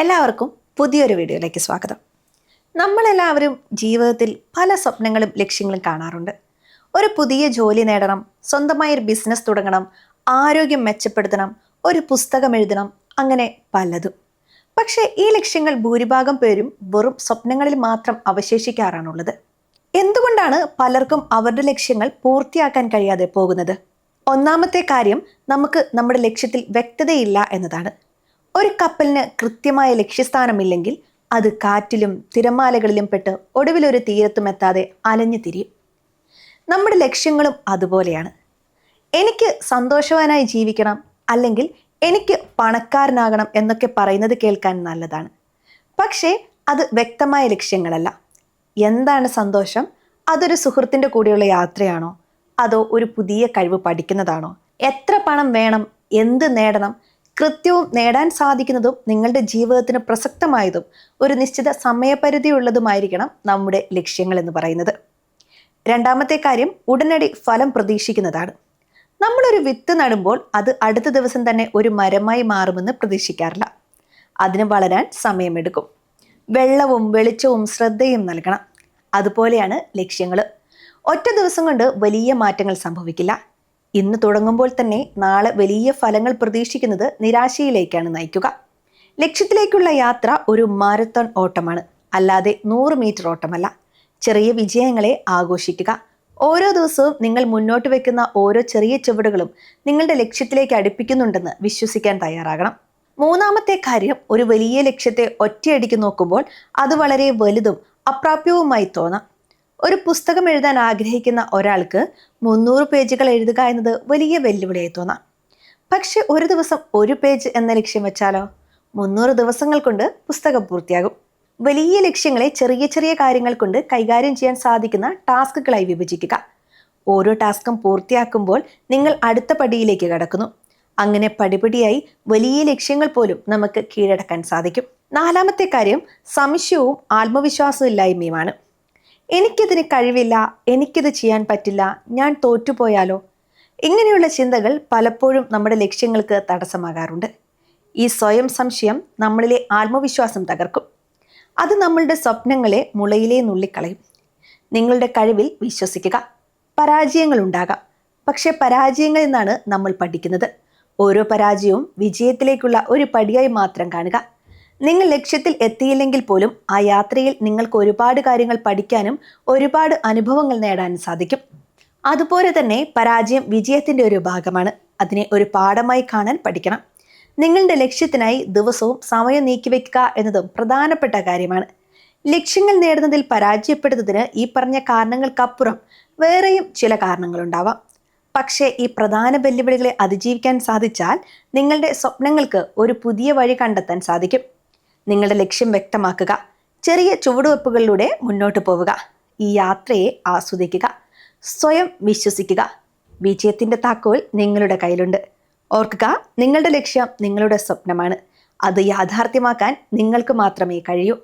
എല്ലാവർക്കും പുതിയൊരു വീഡിയോയിലേക്ക് സ്വാഗതം. നമ്മളെല്ലാവരും ജീവിതത്തിൽ പല സ്വപ്നങ്ങളും ലക്ഷ്യങ്ങളും കാണാറുണ്ട്. ഒരു പുതിയ ജോലി നേടണം സ്വന്തമായി ഒരു ബിസിനസ് തുടങ്ങണം ആരോഗ്യം മെച്ചപ്പെടുത്തണം ഒരു പുസ്തകം എഴുതണം അങ്ങനെ പലതും. പക്ഷേ ഈ ലക്ഷ്യങ്ങൾ ഭൂരിഭാഗം പേരും വെറും സ്വപ്നങ്ങളിൽ മാത്രം അവശേഷിക്കാറാണുള്ളത്. എന്തുകൊണ്ടാണ് പലർക്കും അവരുടെ ലക്ഷ്യങ്ങൾ പൂർത്തിയാക്കാൻ കഴിയാതെ പോകുന്നത്? ഒന്നാമത്തെ കാര്യം നമുക്ക് നമ്മുടെ ലക്ഷ്യത്തിൽ വ്യക്തതയില്ല എന്നതാണ്. ഒരു കപ്പലിന് കൃത്യമായ ലക്ഷ്യസ്ഥാനമില്ലെങ്കിൽ അത് കാറ്റിലും തിരമാലകളിലും പെട്ട് ഒടുവിലൊരു തീരത്തും എത്താതെ അലഞ്ഞു തിരിയും. നമ്മുടെ ലക്ഷ്യങ്ങളും അതുപോലെയാണ്. എനിക്ക് സന്തോഷവാനായി ജീവിക്കണം അല്ലെങ്കിൽ എനിക്ക് പണക്കാരനാകണം എന്നൊക്കെ പറയുന്നത് കേൾക്കാൻ നല്ലതാണ്. പക്ഷേ അത് വ്യക്തമായ ലക്ഷ്യങ്ങളല്ല. എന്താണ് സന്തോഷം? അതൊരു സുഹൃത്തിന്റെ കൂടെയുള്ള യാത്രയാണോ? അതോ ഒരു പുതിയ കഴിവ് പഠിക്കുന്നതാണോ? എത്ര പണം വേണം? എന്ത് നേടണം? കൃത്യവും നേടാൻ സാധിക്കുന്നതും നിങ്ങളുടെ ജീവിതത്തിന് പ്രസക്തമായതും ഒരു നിശ്ചിത സമയപരിധിയുള്ളതുമായിരിക്കണം നമ്മുടെ ലക്ഷ്യങ്ങൾ എന്ന് പറയുന്നത്. രണ്ടാമത്തെ കാര്യം ഉടനടി ഫലം പ്രതീക്ഷിക്കുന്നതാണ്. നമ്മളൊരു വിത്ത് നടുമ്പോൾ അത് അടുത്ത ദിവസം തന്നെ ഒരു മരമായി മാറുമെന്ന് പ്രതീക്ഷിക്കാറില്ല. അതിന് വളരാൻ സമയമെടുക്കും. വെള്ളവും വെളിച്ചവും ശ്രദ്ധയും നൽകണം. അതുപോലെയാണ് ലക്ഷ്യങ്ങൾ ഒറ്റ ദിവസം കൊണ്ട് വലിയ മാറ്റങ്ങൾ സംഭവിക്കില്ല. ഇന്ന് തുടങ്ങുമ്പോൾ തന്നെ നാളെ വലിയ ഫലങ്ങൾ പ്രതീക്ഷിക്കുന്നത് നിരാശയിലേക്കാണ് നയിക്കുക. ലക്ഷ്യത്തിലേക്കുള്ള യാത്ര ഒരു മാരത്തൺ ഓട്ടമാണ്. അല്ലാതെ നൂറ് മീറ്റർ ഓട്ടമല്ല. ചെറിയ വിജയങ്ങളെ ആഘോഷിക്കുക. ഓരോ ദിവസവും നിങ്ങൾ മുന്നോട്ട് വെക്കുന്ന ഓരോ ചെറിയ ചുവടുകളും നിങ്ങളുടെ ലക്ഷ്യത്തിലേക്ക് അടുപ്പിക്കുന്നുണ്ടെന്ന് വിശ്വസിക്കാൻ തയ്യാറാകണം. മൂന്നാമത്തെ കാര്യം ഒരു വലിയ ലക്ഷ്യത്തെ ഒറ്റയടിക്ക് നോക്കുമ്പോൾ അത് വളരെ വലുതും അപ്രാപ്യവുമായി തോന്നാം. ഒരു പുസ്തകം എഴുതാൻ ആഗ്രഹിക്കുന്ന ഒരാൾക്ക് മുന്നൂറ് പേജുകൾ എഴുതുക എന്നത് വലിയ വെല്ലുവിളിയായി തോന്നാം പക്ഷെ ഒരു ദിവസം ഒരു പേജ് എന്ന ലക്ഷ്യം വെച്ചാലോ? മുന്നൂറ് ദിവസങ്ങൾ കൊണ്ട് പുസ്തകം പൂർത്തിയാകും. വലിയ ലക്ഷ്യങ്ങളെ ചെറിയ ചെറിയ കാര്യങ്ങൾ കൊണ്ട് കൈകാര്യം ചെയ്യാൻ സാധിക്കുന്ന ടാസ്കുകളായി വിഭജിക്കുക. ഓരോ ടാസ്കും പൂർത്തിയാക്കുമ്പോൾ നിങ്ങൾ അടുത്ത പടിയിലേക്ക് കടക്കുന്നു. അങ്ങനെ പടിപടിയായി വലിയ ലക്ഷ്യങ്ങൾ പോലും നമുക്ക് കീഴടക്കാൻ സാധിക്കും. നാലാമത്തെ കാര്യം സംശയവും ആത്മവിശ്വാസവും ഇല്ലായ്മയുമാണ്. എനിക്കിതിന് കഴിവില്ല എനിക്കിത് ചെയ്യാൻ പറ്റില്ല ഞാൻ തോറ്റുപോയാലോ? ഇങ്ങനെയുള്ള ചിന്തകൾ പലപ്പോഴും നമ്മുടെ ലക്ഷ്യങ്ങൾക്ക് തടസ്സമാകാറുണ്ട്. ഈ സ്വയം സംശയം നമ്മളിലെ ആത്മവിശ്വാസം തകർക്കും. അത് നമ്മളുടെ സ്വപ്നങ്ങളെ മുളയിലേ നുള്ളിക്കളയും. നിങ്ങളുടെ കഴിവിൽ വിശ്വസിക്കുക. പരാജയങ്ങൾ ഉണ്ടാകാം. പക്ഷേ പരാജയങ്ങളിൽ നിന്നാണ് നമ്മൾ പഠിക്കുന്നത്. ഓരോ പരാജയവും വിജയത്തിലേക്കുള്ള ഒരു പടിയായി മാത്രം കാണുക. നിങ്ങൾ ലക്ഷ്യത്തിൽ എത്തിയില്ലെങ്കിൽ പോലും ആ യാത്രയിൽ നിങ്ങൾക്ക് ഒരുപാട് കാര്യങ്ങൾ പഠിക്കാനും ഒരുപാട് അനുഭവങ്ങൾ നേടാനും സാധിക്കും. അതുപോലെ തന്നെ പരാജയം വിജയത്തിന്റെ ഒരു ഭാഗമാണ്. അതിനെ ഒരു പാഠമായി കാണാൻ പഠിക്കണം. നിങ്ങളുടെ ലക്ഷ്യത്തിനായി ദിവസവും സമയം നീക്കിവെക്കുക എന്നതും പ്രധാനപ്പെട്ട കാര്യമാണ്. ലക്ഷ്യങ്ങൾ നേടുന്നതിൽ പരാജയപ്പെടുന്നതിന് ഈ പറഞ്ഞ കാരണങ്ങൾക്കപ്പുറം വേറെയും ചില കാരണങ്ങളുണ്ടാവാം. പക്ഷേ ഈ പ്രധാന വെല്ലുവിളികളെ അതിജീവിക്കാൻ സാധിച്ചാൽ നിങ്ങളുടെ സ്വപ്നങ്ങൾക്ക് ഒരു പുതിയ വഴി കണ്ടെത്താൻ സാധിക്കും. നിങ്ങളുടെ ലക്ഷ്യം വ്യക്തമാക്കുക. ചെറിയ ചുവടുവെപ്പുകളിലൂടെ മുന്നോട്ട് പോവുക. ഈ യാത്രയെ ആസ്വദിക്കുക. സ്വയം വിശ്വസിക്കുക. വിജയത്തിന്റെ താക്കോൽ നിങ്ങളുടെ കയ്യിലുണ്ട്. ഓർക്കുക നിങ്ങളുടെ ലക്ഷ്യം നിങ്ങളുടെ സ്വപ്നമാണ്. അത് യാഥാർത്ഥ്യമാക്കാൻ നിങ്ങൾക്ക് മാത്രമേ കഴിയൂ.